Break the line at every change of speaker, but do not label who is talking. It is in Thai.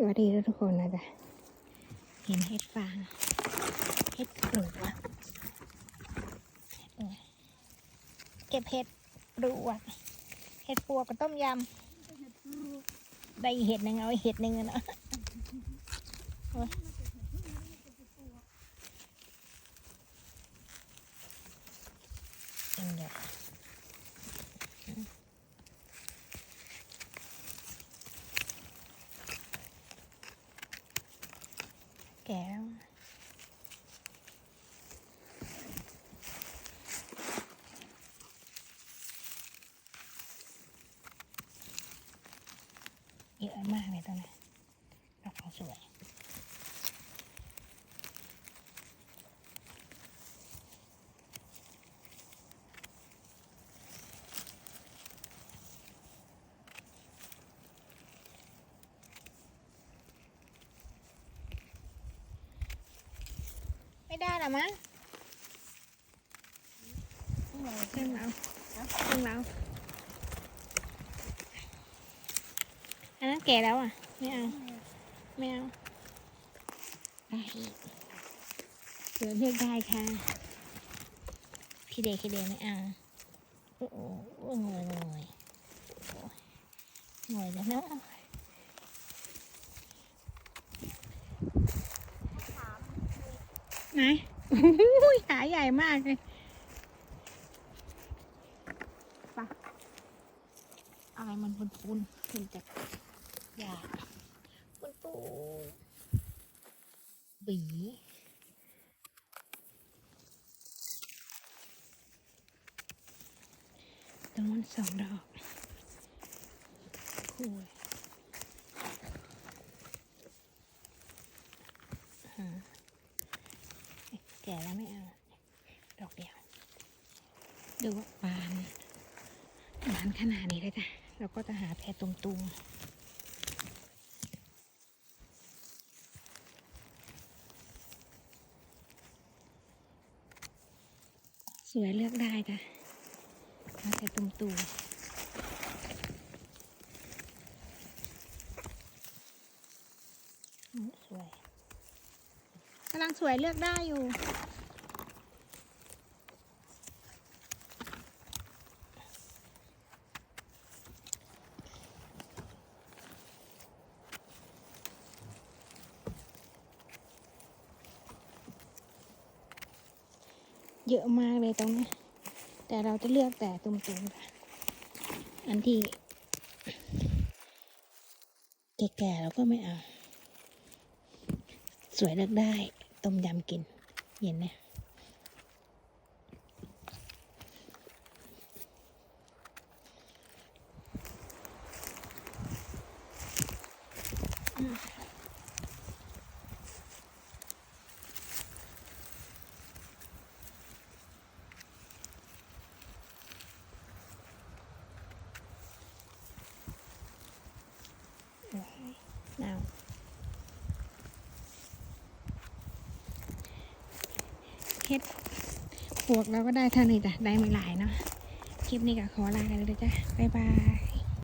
สวัสดีทุกคนนะจ๊ะเห็นเห็ดฟางเห็ดปลวกเก็บเห็ดปลวกเห็ดปลวกกับต้มยำได้เห็ดหนึ่งเอาเห็ดหนึ่งอะเนาะเดี๋ยว เยอะมากเลยตรงนี้ดอกเขาสวยไม่ได้หรอมั้งเครื่องเราเค อันนั้นแก่แล้วอะ ไม่เอา ไม่เอาได้เดี๋ยวเลือกได้ค่ะ พี่เดย์พี่เดย์ไม่เอา โอ้โหโอ้โหงอยงอยงอยแล้วเนาะไหนขาใหญ่มากเลยปะอะไรมันปุนปุนๆขึ้นจาก หญ้าปุนปูนบีตรงนั้นสองดอกคู่เลยแก่แล้วไม่เอา ดอกเดียว ดูว่าบานบานขนาดนี้เลยจ้ะเราก็จะหาแพรตุงๆ วยเลือกได้จ้ะหาแพรตุงๆอืมสวยกำลังสวยเลือกได้อยู่ เยอะมากเลยตรงนี้ แต่เราจะเลือกแต่ตุ่มๆค่ะ อันที่แก่ๆเราก็ไม่เอา สวยเลือกได้ต้มยำกิน เย็นนะอืม เอาเฮ็ดพวกเราก็ได้เท่านี้จ้ะได้ไม่หลายเนาะ คลิปนี้ก็ขอลากันเลยจ้ะ บ๊ายบาย